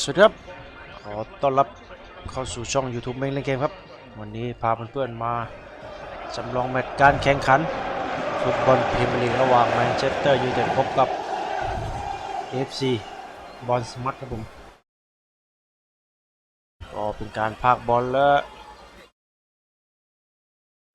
สวัสดีครับ ขอต้อนรับเข้าสู่ช่อง YouTube เมงเล่นเกมครับ วันนี้พาเพื่อนๆมาจำลองแมตช์การแข่งขัน ฟุตบอลพรีเมียร์ลีกระหว่างแมนเชสเตอร์ยูไนเต็ดพบกับ FC บอลสมัตครับผมก็เป็นการพากบอลและ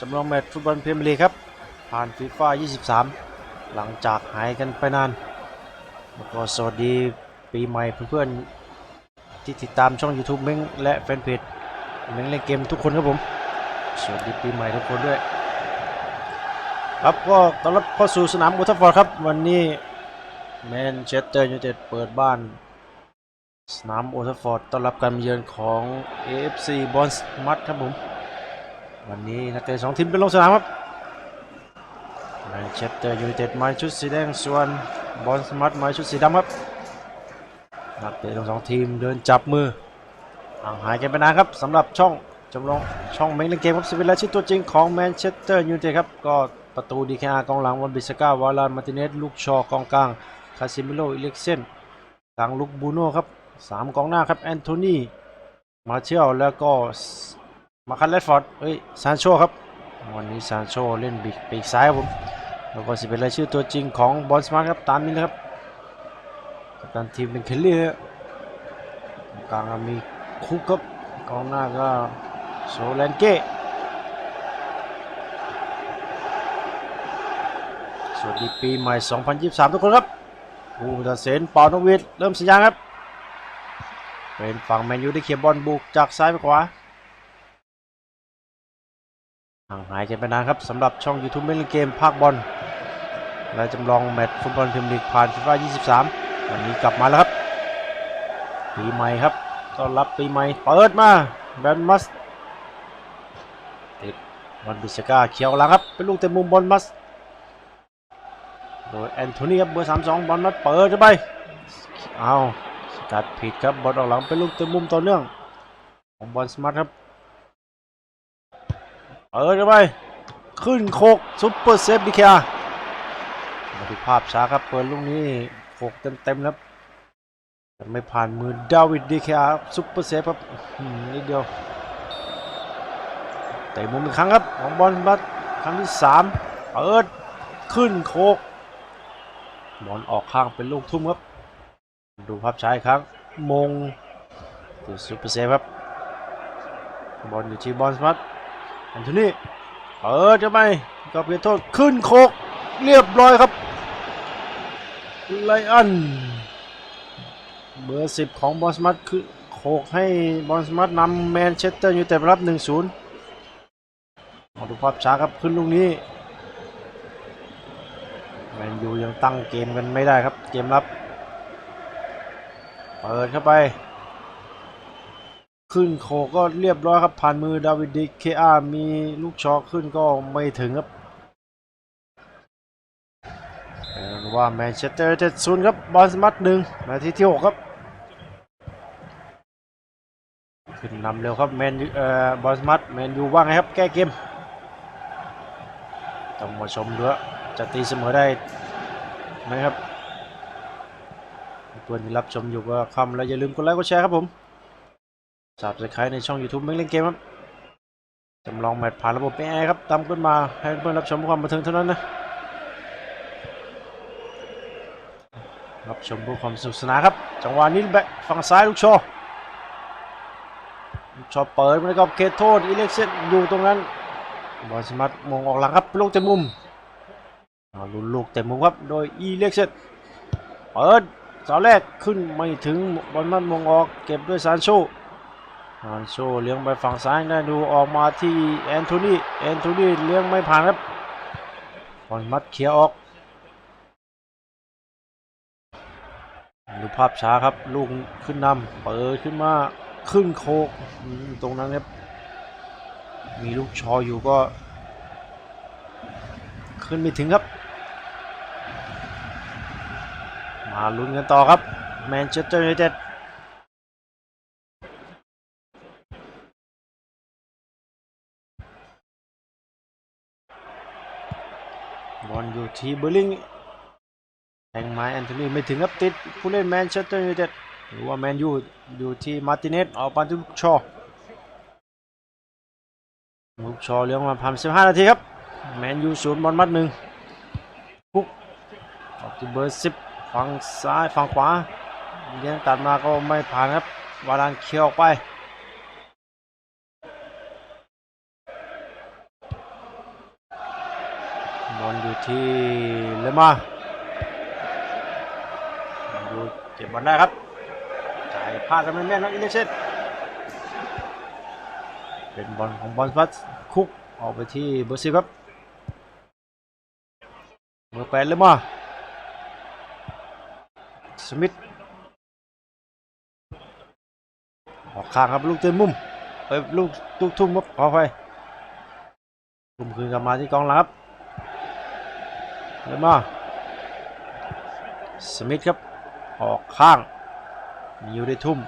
จำลองแมตช์ฟุตบอลพรีเมียร์ลีกครับ ผ่านฟีฟ่า23 หลังจากหายกันไปนานแล้วก็สวัสดี ปีใหม่เพื่อนๆที่ติดตามช่อง YouTube เม้งและแฟนเพจเม้งเล่นเกมทุกคนครับผม สวัสดีปีใหม่ทุกคนด้วย ครับก็ต้อนรับเข้าสู่สนามโอทัฟฟอร์ดครับ วันนี้แมนเชสเตอร์ยูไนเต็ดเปิดบ้าน สนามโอทัฟฟอร์ดต้อนรับการเยือนของ AFC บอลส์มัดครับผม วันนี้นักเตะสองทีมเป็นลงสนามครับแมนเชสเตอร์ยูไนเต็ดมาชุดสีแดงส่วนบอลส์มัดมาชุดสีดำครับ นักเตะทั้งสองทีมเดินจับมือห่างหายกันไปนานครับสำหรับช่องจำลองช่องเมงเล่นเกมครับสิบเวลาชื่อตัวจริงของแมนเชสเตอร์ยูไนเต็ดครับก็ประตูดีแคอากองหลังวันบิสก้าวาลานมาติเนสลูกชอกองกลางคาซิมิโลอิเล็กเซนกลางลูกบูโน่ครับสามกองหน้าครับแอนโทนีมาเชลแล้วก็มาคันเลดฟอร์ดเอ้ยซานโชครับวันนี้ซานโชเล่นบิกปีกซ้ายครับผมแล้วก็สิบเป็นรายชื่อตัวจริงของบอลสมาร์ทครับตามนี้นะครับ ตันทีมเป็นเคลลี่ครับกลางก็มีคุกครับกองหน้าก็โซแลนเก้สวัสดีปีใหม่ 2023 ทุกคนครับผู้ตัดสินปอนวิทเริ่มสัญญาครับ เป็นฝั่งแมนยูได้เคลียบอลบุกจากซ้ายไปขวาห่างหายกันไปนานครับสำหรับช่อง YouTube เล่นเกมภาคบอลและจำลองแมตช์ฟุตบอลพรีเมียร์ลีกผ่านฟีฟ่า23 วันนี้กลับมาแล้วครับ ปีใหม่ครับต้อนรับปีใหม่ เปิดมาแบนมัสติดบอลบิสก้าเขียวหลังครับ เป็นลูกเต็มมุมบอลมัส โดยแอนโทนีครับเบอร์สามสองบอลมัสเปิดเข้าไปเอาสกัดผิดครับบอลออกหลังเป็นลูกเต็มมุมต่อเนื่องของบอลสมาร์ทครับ เปิดเข้าไปขึ้นโคกซุปเปอร์เซฟดีเคอามาดูภาพช้าครับเปิดลูกนี้ โคกเต็มๆครับไม่ผ่านมือดาวิดดีเคอาซุปเปอร์เซฟครับนิดเดียวเตะมุมอีกครั้งครับของบอลบัตครั้งที่สามเปิดขึ้นโคกบอลออกข้างเป็นลูกทุ่มครับ ดูภาพช้าอีกครั้งมงตัวซุปเปอร์เซฟครับบอลอยู่ที่บอลสมัตแอนโทนี่เปิดจะไปก็เพียโทษขึ้นโคกเรียบร้อยครับ ไลอันเบอร์สิบของบอสมัตคือโขกให้บอสมัตนำแมนเชสเตอร์ยูไนเต็ดรับ1-0มาดูภาพช้าครับขึ้นลูกนี้แมนยูยังตั้งเกมกันไม่ได้ครับเกมรับเปิดเข้าไป ขึ้นโขกก็เรียบร้อยครับผ่านมือดาวิดดิเคอามีลูกชอขึ้นก็ไม่ถึงครับ ว่าแมนเชสเตอร์ยูไนเต็ดศูนย์ครับบอลสมัตหนึ่งนาทีที่หกครับ ขึ้นนำเร็วครับแมนเอ่อบอลสมัตแมนยูว่าไงครับแก้เกม ต้องมาชมด้วยจะตีเสมอได้ไหมครับเพื่อนที่รับชมอยู่ก็คำแล้วอย่าลืมกดไลค์กดแชร์ครับผมสับสไครในช่อง YouTube เม่งเล่นเกมครับจำลองแมตช์ผ่านระบบเอไอครับตามขึ้นมาให้เพื่อนรับชมความบันเทิงเท่านั้นนะ รับชมเพื่อความสนุกสนานครับ จังหวะนี้แบกฝั่งซ้ายลูกชว์ลูกชว์เปิดมากับเขตโทษอีเล็กเซนอยู่ตรงนั้นบอลสมัตมองออกหลังครับลูกเต็มมุมลุนลูกเต็มมุมครับโดยอีเล็กเซนเปิดเสาแรกขึ้นไม่ถึงบอลมันมองออกเก็บด้วยซานโชซานโชเลี้ยงไปฝั่งซ้ายได้ดูออกมาที่แอนโทนีแอนโทนีเลี้ยงไม่ผ่านครับบอลมัดเคลียร์ออก ดูภาพช้าครับ ลูกขึ้นนำเปิดขึ้นมาขึ้นโคกตรงนั้นครับมีลูกชออยู่ก็ ขึ้นไม่ถึงครับ มาลุ้นกันต่อครับแมนเชสเตอร์ยูไนเต็ดบอลอยู่ที่เบอร์ลิง แทงไม้แอนโทนีไม่ถึงครับติดผู้เล่นแมนเชสเตอร์ยูไนเต็ดหรือว่าแมนยูอยู่ที่มาร์ติเนสออกมาที่ลูกชอลูกชอเลี้ยงมาพันสิบห้านาทีครับแมนยูศูนย์บอลมัดหนึ่งคุกออกที่เบอร์สิบฝั่งซ้ายฝั่งขวาเลี้ยงตัดมาก็ไม่ผ่านครับวาดานเคียวออกไปบอลอยู่ที่เลมา เก็บบอลได้ครับจ่ายพลาดกันไม่แม่นนะอิเลเชนเป็นบอลของบอลฟัสคุกออกไปที่เบอร์สิบครับเบอร์แปดเลมาสมิธออกข้างครับลูกเต็มมุมเอ้ยลูกลูกทุ่มครับขอไปทุ่มคืนกลับมาที่กองหลังครับเลมาสมิธครับ ออกข้างมีอยู่ได้ทุ่ม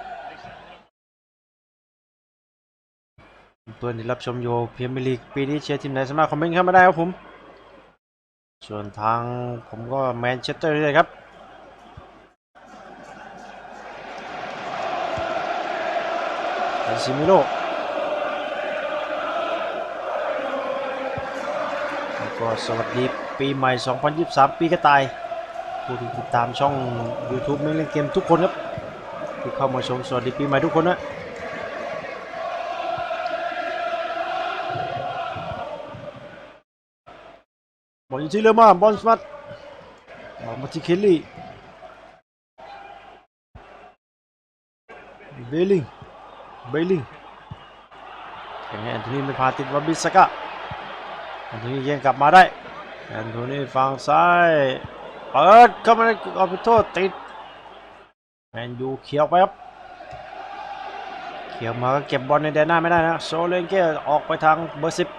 เพื่อนที่รับชมโยพีเมียร์ลีกปีนี้เชียร์ทีมไหนสามารถคอมเมนต์เข้ามาได้ครับผม ส่วนทางผมก็แมนเชสเตอร์เลยครับคาซิมิโร่แล้วก็สวัสดีปีใหม่ 2023 ปีกระต่าย ผู้ที่ติดตามช่อง YouTube ไม่เล่นเกมทุกคนครับ ที่เข้ามาชมสวัสดีปีใหม่ทุกคนนะบอลอยู่ที่เรือมาบอลสมัตออกมาที่เคลลี่เบลลิงเบลลิงอย่งนี้แอนโทนีไม่พาติดวาบิสกะแอนโทนียังกลับมาได้แอนโทนีฝั่งซ้าย เปิดเข้ามาในเอาไปโทษติดแมนยูเขียวไปครับเขียวมาก็เก็บบอลในแดนหน้าไม่ได้นะโซเลนเกออกไปทางเบอร์สิบ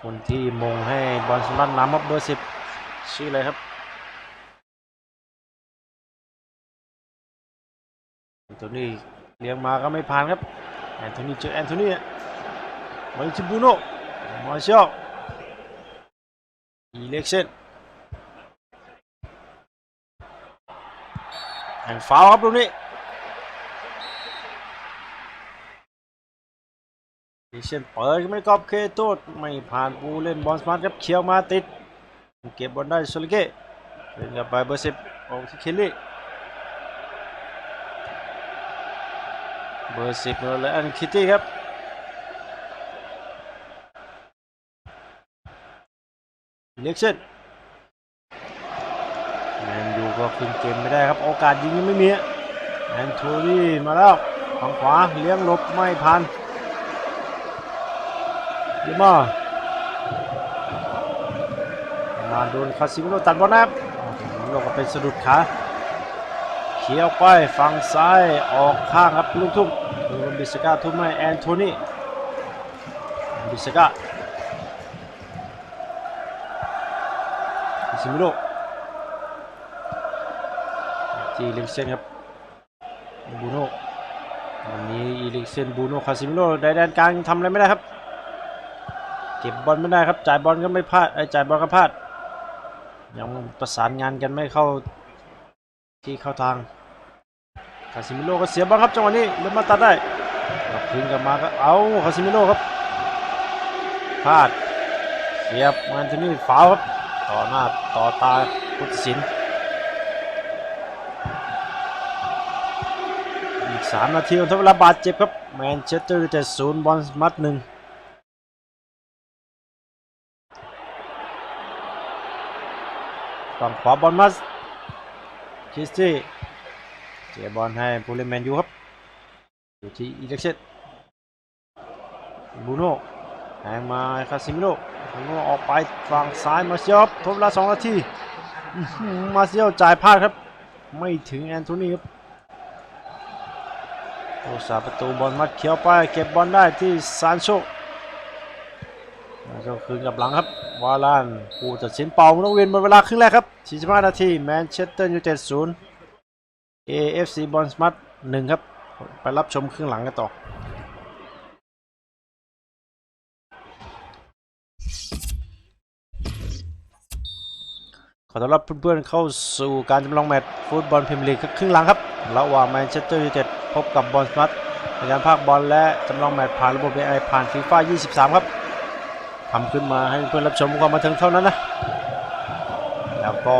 คนที่มงให้บอลสลัดน้ำครับเบอร์สิบชื่ออะไรครับแอนโทนีเลี้ยงมาก็ไม่ผ่านครับแอนโทนีเจอแอนโทนีมาที่บูโน่มาเชียวอีเล็กเซน แห่งฟาวครับตรงนี้อีเล็กเซนเปิดไม่กอบเคโต้ไม่ผ่านผู้เล่นบอลสมาร์ทครับเขียวมาติด เก็บบอลได้โซลิเก้เล่นกับไปเบอร์สิบออกที่เคลลี่เบอร์สิบเลยอันคิตตี้ครับเล็กเซน แมนยูก็ขึ้นเกมไม่ได้ครับ โอกาสยิงยังไม่มีแอนโทนีมาแล้วฝั่งขวาเลี้ยงลบไม่ผ่านเยมามาโดนคาซิมิโนตัดบอลนะครับโลกก็เป็นสะดุดขาเขียวไปฝั่งซ้ายออกข้างครับลูกทุ่มโดนบิสก้าทุ่มให้แอนโทนีบิสก้าคาซิมิโน จีเล็กเซนครับบูโน่วันนี้อีลิกเซนบูโน่คาซิมิโนได้แดนกลางทำอะไรไม่ได้ครับ เก็บบอลไม่ได้ครับ จ่ายบอลก็ไม่พลาดไอ้จ่ายบอลก็พลาด ยังประสานงานกันไม่เข้าที่เข้าทางคาซิมิโลก็เสียบอลครับจังหวะนี้เริ่มมาตัดได้กลับคืนกลับมาก็เอาคาซิมิโลครับพลาดเสียบมันที่นี่ฝาวครับ ต่อหน้าต่อตาพุทธศิลป์ สามนาทีทดเวลาบาดเจ็บครับแมนเชสเตอร์ยูไนเต็ดศูนย์บอลมัดหนึ่งฝั่งขวาบอลมาสคิสตี้เสียบอลให้ผู้เล่นแมนยูครับอยู่ที่อีเล็กเซตบูโน่แทงมาคาซิมิโนบูโน่ออกไปฝั่งซ้ายมาเซียบทดเวลาสองนาทีมาเซียวจ่ายพลาดครับ ไม่ถึงแอนโทนีครับ โอ้สาประตูบอลมัดเขียวไปเก็บบอลได้ที่ซานโชแล้วก็คืนกับหลังครับวาลานผู้ตัดสินเป่าต้องเวียนหมดเวลาครึ่งแรกครับ45นาทีแมนเชสเตอร์ยูไนเต็ดศูนย์ AFC บอลสมัตหนึ่งครับ ไปรับชมครึ่งหลังกันต่อขอต้อนรับเพื่อนๆเข้าสู่การจำลองแมตช์ฟุตบอลพรีเมียร์ลีกครึ่งหลังครับ ระหว่างแมนเชสเตอร์ยูไนเต็ด พบกับบอลสมัตในการพากบอลและจำลองแมตช์ผ่านระบบ AI ผ่านฟีฟ่า23 ครับทำขึ้นมาให้เพื่อนรับชมความบันเทิงเท่านั้นนะ แล้วก็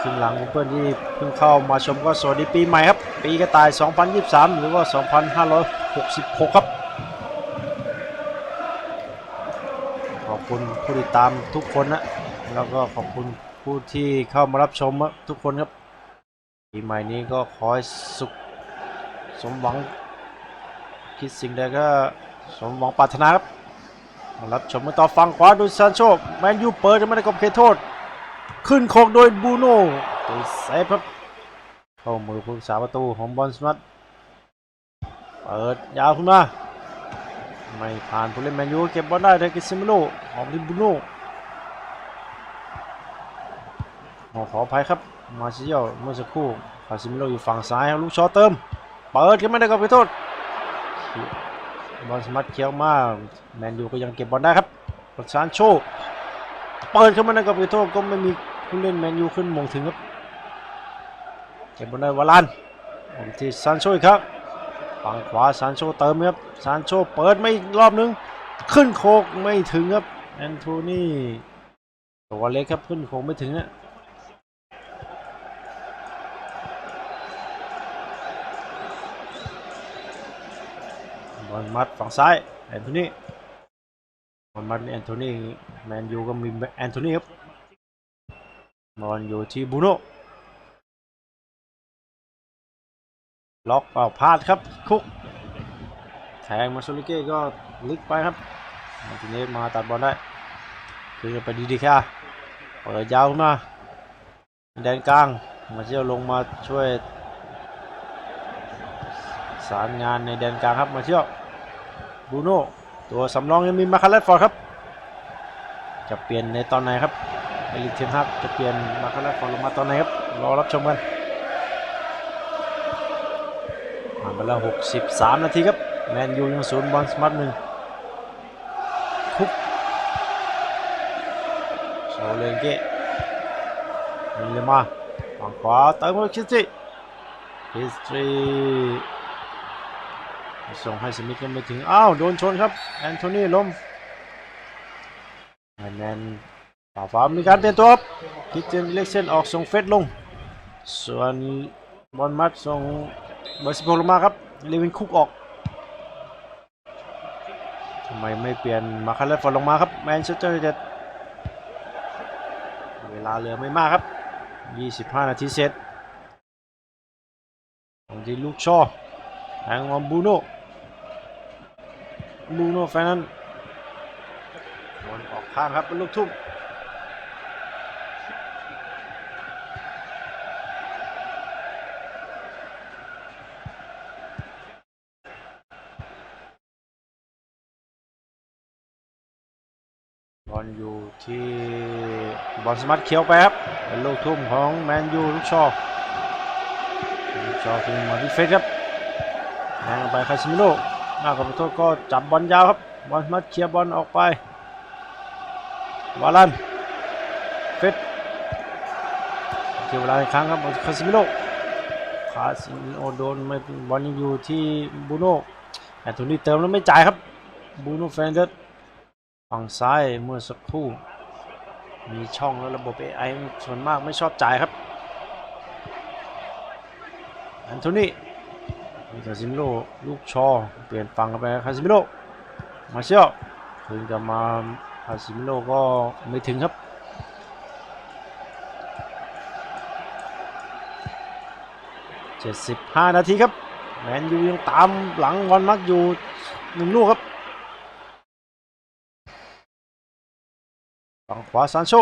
ครึ่งหลังเพื่อนที่เพิ่งเข้ามาชมก็สวัสดีปีใหม่ครับ ปีกระต่าย 2023 หรือว่า 2566 ครับขอบคุณผู้ติดตามทุกคนนะ แล้วก็ขอบคุณผู้ที่เข้ามารับชมทุกคนครับปีใหม่นี้ก็ขอให้สุข สมหวังคิดสิ่งใดก็สมหวังปรารถนาครับมารับชมกันต่อฟังขวาโดยซานโชแมนยูเปิดจะไม่ได้กบเขตโทษ ขึ้นโคกโดยบูโน่ตัวเซฟครับเข้ามือผู้รักษาประตูของบอลสมัตเปิดยาวขึ้นมาไม่ผ่านผู้เล่นแมนยูเก็บบอลได้ได้กิซิมิโลออกที่บูโน่ขอขอภัยครับมาชิโยเมื่อสักครู่คาซิมิโลอยู่ฝั่งซ้ายลูกชอเติม เปิดขึ้นม่ได้ก็ไปโทษบอลสมัตเคี้ยวมากแมนยูก็ยังเก็บบอลได้ครับกดซานโชเปิดขึ้นมาในกับไปโทษก็ไม่มีผู้เล่นแมนยูขึ้นมงถึงครับเก็บบอลได้วาลานผมที่ซานโชอีกครับฝั่งขวาซานโชเติมครับซานโชเปิดไม่อีกรอบนึงขึ้นโคกไม่ถึงครับแอนโทนีตัวเล็กครับขึ้นโคกไม่ถึงนะ อลมัดฝั่งซ้ายแอนโทนีบอลมาแอนโทนีแมนยูก็มีแอนโทนีครับบอลอยู่ที่บูโน่ล็อกเปล่าพลาดครับคุกแทงมาโซลิเก้ก็ลึกไปครับมาทีนี้มาตัดบอลได้คือไปดีดีแค่เปิดยาวขึ้นมาแดนกลางมาเชี่ยวลงมาช่วยสารงานในแดนกลางครับมาเชี่ยว บูโน่ตัวสำรองยังมีมาคาเลสฟอร์ดครับ จะเปลี่ยนในตอนไหนครับเอลิกเทนฮักจะเปลี่ยนมาคาเลสฟอร์ดลงมาตอนไหนครับ รอรับชมกันผ่านไปแล้ว63 นาทีครับ แมนยูยังศูนย์บอลสมัตหนึ่งคุกโซเลนเกะมิเลมาฝั่งขวาเติมมาคิสติคิสติ ส่งให้สมิธก็ไม่ถึง อ้าว โดนชนครับ แอนโทนีล้มแมนแมนฝ่าฟ้ามีการเตรียมตัวครับคิดเจนเล็กเซนออกส่งเฟสลง ส่วนบอลมัดส่งเบอร์สิบหกลงมาครับเลวินคุกออกทำไมไม่เปลี่ยนมาคาร์เลฟอร์ลงมาครับแมนเชสเตอร์ยูไนเต็ดเวลาเหลือไม่มากครับ 25 นาทีเสร็จของที่ลูกชอแทงมบูโน บูโน่แฟนนั้นบอลออกข้างครับเป็นลูกทุ่มบอลอยู่ที่บอลสมัตเคียวไปครับเป็นลูกทุ่มของแมนยูลูกชอลูกชอถึงมาที่เฟสครับแทงออกไปคาซิมิโร่ หน้ากับโทษก็จับบอลยาวครับบอลมาเคลียร์บอลออกไปวาลันเฟสเกี่ยวเวลาอีกครั้งครับคาซิมิโร่คาซิมิโร่โดนไม่บอลยังอยู่ที่บูโน่แอนโทนีเติมแล้วไม่จ่ายครับบูโน่แฟนเดอร์ฝั่งซ้ายเมื่อสักครู่มีช่องแล้วระบบ AI ส่วนมากไม่ชอบจ่ายครับแอนโทนี่ คาซิมิโร่ลูกชอ เปลี่ยนฝั่งกันไปคาซิมิโร่มาเชียวถึงจะมาคาซิมิโร่ก็ไม่ถึงครับ75นาทีครับแมนยูยังตามหลังบอลมักอยู่หนึ่งลูกครับฝั่งขวาซานโช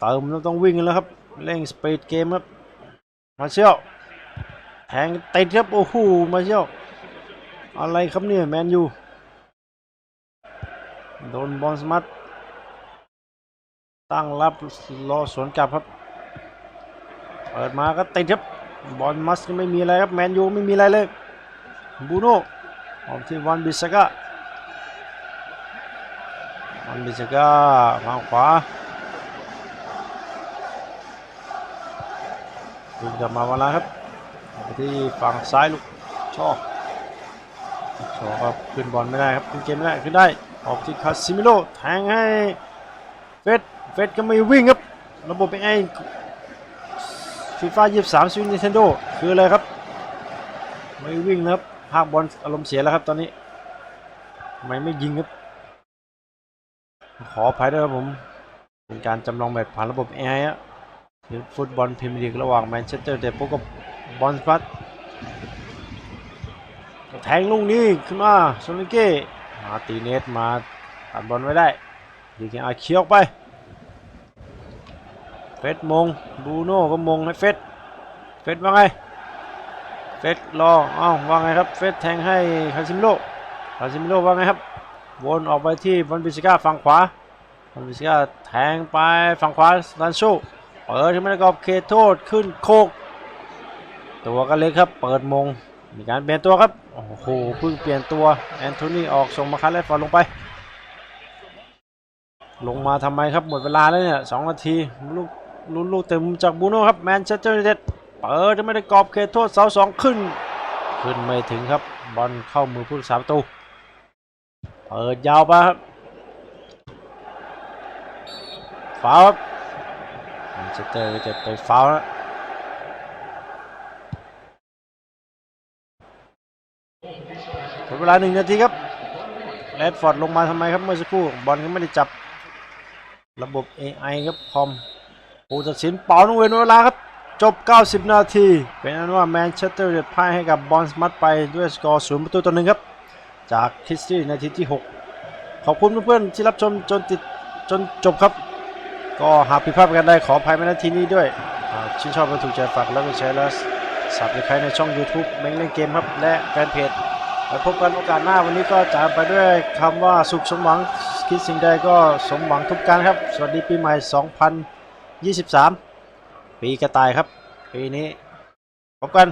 เติมแล้วต้องวิ่งแล้วครับเร่งสปีดเกมครับมาเชียว แทงติดครับโอ้โหมาเชียวอะไรครับเนี่ยแมนยูโดนบอลสมัตตั้งรับรอสวนกลับครับ เปิดมาก็ติดครับบอลมัสก็ไม่มีอะไรครับแมนยูไม่มีอะไรเลยบูโน่ออกที่วันบิสก้าวันบิสก้าทางขวาวิ่งกลับมาวันละครับ ที่ฝั่งซ้ายลูกช่อช่อครับขึ้นบอลไม่ได้ครับขึ้นเกมไม่ได้ขึ้นได้ออกที่คาซิมิโลแทงให้เฟสเฟสก็ไม่วิ่งครับระบบเป็นไงฟีฟ่ายี่สามสวิตนินเทนโดคืออะไรครับ ไม่วิ่งนะครับภาคบอลอารมณ์เสียแล้วครับตอนนี้ทำไมไม่ยิงครับ ขออภัยด้วยครับผม เป็นการจำลองแบบผ่านระบบ AI อะฟุตบอลพรีเมียร์ลีกระหว่างแมนเชสเตอร์เดพบกับ บอลสปัตแทงลูกนี้ขึ้นมาโซลิเก้มาตีเนตมาตัดบอลไว้ได้ดีแกอาเคียออกไป เฟสมงบูโน่ก็มงให้เฟสเฟสว่าไง เฟสรอเอ้าว่าไงครับ เฟสแทงให้คาซิมิโลคาซิมิโลว่าไงครับ วนออกไปที่บอลบิสก้าฝั่งขวาบอลบิสก้าแทงไปฝั่งขวาลันโชเปิดขึ้นมาแล้วก็เขตโทษขึ้นโคก ตัวก็เล็กครับ เปิดมง มีการเปลี่ยนตัวครับ โอ้โห เพิ่งเปลี่ยนตัว แอนโทนีออกส่งมาคันแรกฟอร์ลงไป ลงมาทำไมครับ หมดเวลาแล้วเนี่ยสองนาทีลูกลุ้นลูกเต็มจากบูโน่ครับ แมนเชสเตอร์ยูไนเต็ด เปิดจะไม่ได้กรอบเขตโทษเสาสองขึ้น ขึ้นไม่ถึงครับ บอลเข้ามือผู้รักษาประตู เปิดยาวไปครับฟาวครับแมนเชสเตอร์ยูไนเต็ดไปฟาวล์แเวลาหนึ่งนาทีครับแรดฟอร์ดลงมาทำไมครับเมื่อสักครู่บอลก็ไม่ได้จับ ระบบ AI ครับคอมผู้ตัดสินเป่าลงเว้นเวลาครับ จบ 90 นาที เป็นอันว่าแมนเชสเตอร์ยูไนเต็ดพ่ายให้กับบอลสมัตไปด้วยสกอร์0ประตูต่อหนึ่งครับ จากคริสตี้นาทีที่ 6 ขอบคุณเพื่อนๆที่รับชมจนติดจนจบครับ ก็หากผิดพลาดกันใดขออภัยในนาทีนี้ด้วยชื่นชอบและถูกใจฝากแล้วก็แชร์และสับสไครในช่อง YouTube เม้งเล่นเกมครับ และแฟนเพจ พบกันโอกาสหน้าวันนี้ก็จากไปด้วยคำว่าสุขสมหวังคิดสิ่งใดก็สมหวังทุกการครับ สวัสดีปีใหม่ 2023 ปีกระต่ายครับ ปีนี้พบกัน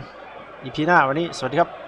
อีพีหน้าวันนี้สวัสดีครับ